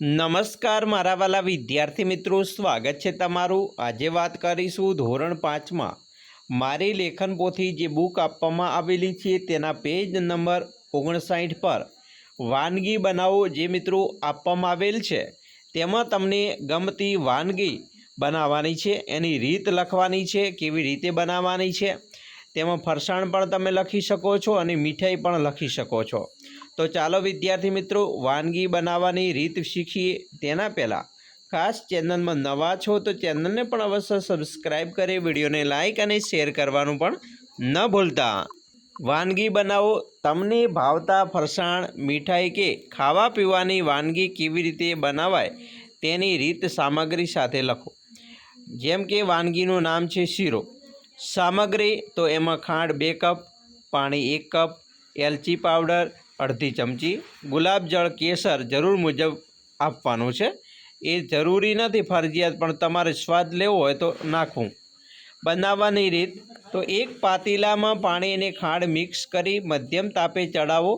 નમસ્કાર, મારા વાલા વિદ્યાર્થી મિત્રો. સ્વાગત છે તમારું. આજે વાત કરીશું ધોરણ પાંચમાં. મારી લેખન પોથી જે બુક આપવામાં આવેલી છે, તેના પેજ નંબર ઓગણસાઠ પર વાનગી બનાવો જે મિત્રો આપવામાં આવેલ છે. તેમાં તમને ગમતી વાનગી બનાવવાની છે, એની રીત લખવાની છે, કેવી રીતે બનાવવાની છે, તેમાં ફરસાણ પણ તમે લખી શકો છો અને મીઠાઈ પણ લખી શકો છો. તો ચાલો વિદ્યાર્થી મિત્રો, વાનગી બનાવવાની રીત શીખીએ તેના પહેલાં. ખાસ ચેનલમાં નવા છો તો ચેનલને પણ અવશ્ય સબસ્ક્રાઈબ કરી વિડીયોને લાઇક અને શેર કરવાનું પણ ન ભૂલતા. વાનગી બનાવો, તમને ભાવતા ફરસાણ, મીઠાઈ કે ખાવા પીવાની વાનગી કેવી રીતે બનાવાય તેની રીત સામગ્રી સાથે લખો. જેમ કે વાનગીનું નામ છે શીરો. સામગ્રી તો એમાં ખાંડ બે કપ, પાણી એક કપ, એલચી પાવડર અડધી ચમચી ગુલાબજળ કેસર જરૂર મુજબ આપવાનું છે. એ જરૂરી નથી ફરજિયાત, પણ તમારે સ્વાદ લેવો હોય તો નાખવું. બનાવવાની રીત, તો એક પાતીલામાં પાણી અને ખાંડ મિક્સ કરી મધ્યમ તાપે ચડાવો.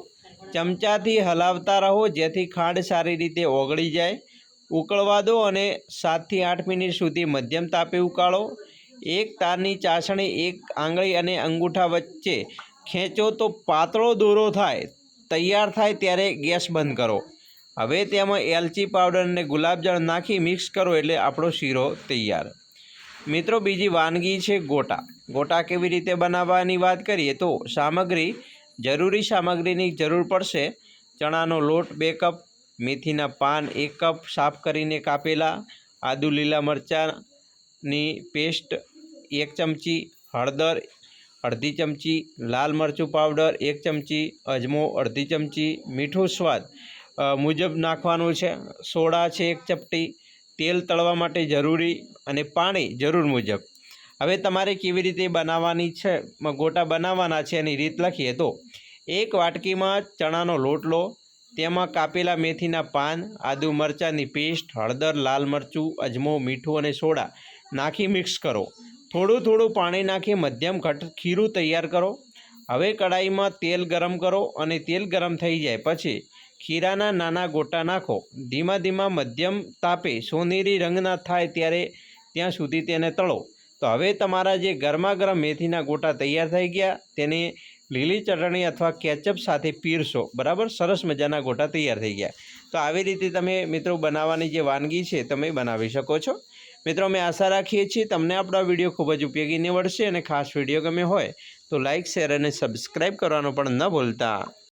ચમચાથી હલાવતા રહો, જેથી ખાંડ સારી રીતે ઓગળી જાય. ઉકળવા દો અને સાતથી આઠ મિનિટ સુધી મધ્યમ તાપે ઉકાળો. એક તારની ચાસણી એક આંગળી અને અંગૂઠા વચ્ચે ખેંચો તો પાતળો દોરો થાય. તૈયાર થાય ત્યારે ગેસ બંધ કરો. હવે તેમાં એલચી પાવડર અને ગુલાબજળ નાખી મિક્સ કરો એટલે આપણો શીરો તૈયાર. મિત્રો, બીજી વાનગી છે ગોટા. ગોટા કેવી રીતે બનાવવાની વાત કરીએ તો સામગ્રી, જરૂરી સામગ્રીની જરૂર પડશે. ચણાનો લોટ બે કપ, મેથીના પાન એક કપ, સાફ કરીને કાપેલા આદુ લીલા મરચાંની પેસ્ટ એક ચમચી, હળદર અડધી ચમચી લાલ મરચું પાવડર, એક ચમચી અજમો, અડધી ચમચી મીઠું સ્વાદ મુજબ નાખવાનું છે. સોડા છે એક ચપટી, તેલ તળવા માટે જરૂરી અને પાણી જરૂર મુજબ. હવે તમારે કેવી રીતે બનાવવાની છે ગોટા બનાવવાના છે એની રીત લખીએ તો, એક વાટકીમાં ચણાનો લોટ લો, તેમાં કાપેલા મેથીના પાન, આદુ મરચાંની પેસ્ટ, હળદર, લાલ મરચું, અજમો, મીઠું અને સોડા નાખી મિક્સ કરો. થોડું થોડું પાણી નાખી મધ્યમ ઘટ ખીરું તૈયાર કરો. હવે કડાઈમાં તેલ ગરમ કરો અને તેલ ગરમ થઈ જાય પછી ખીરાના નાના ગોટા નાખો. ધીમા ધીમા મધ્યમ તાપે સોનેરી રંગના થાય ત્યારે ત્યાં સુધી તેને તળો. તો હવે તમારા જે ગરમા ગરમ મેથીના ગોટા તૈયાર થઈ ગયા તેને લીલી ચટણી અથવા કેચઅપ સાથે પીરશો બરાબર? સરસ મજાના ગોટા તૈયાર થઈ ગયા. તો આવી રીતે તમે મિત્રો બનાવવાની જે વાનગી છે તમે બનાવી શકો છો. મિત્રો, અમે આશા રાખીએ છીએ તમને આપણો વીડિયો ખૂબ જ ઉપયોગી નીવડશે અને ખાસ વીડિયો ગમે હોય તો લાઇક શેર અને સબસ્ક્રાઈબ કરવાનું પણ ન ભૂલતા.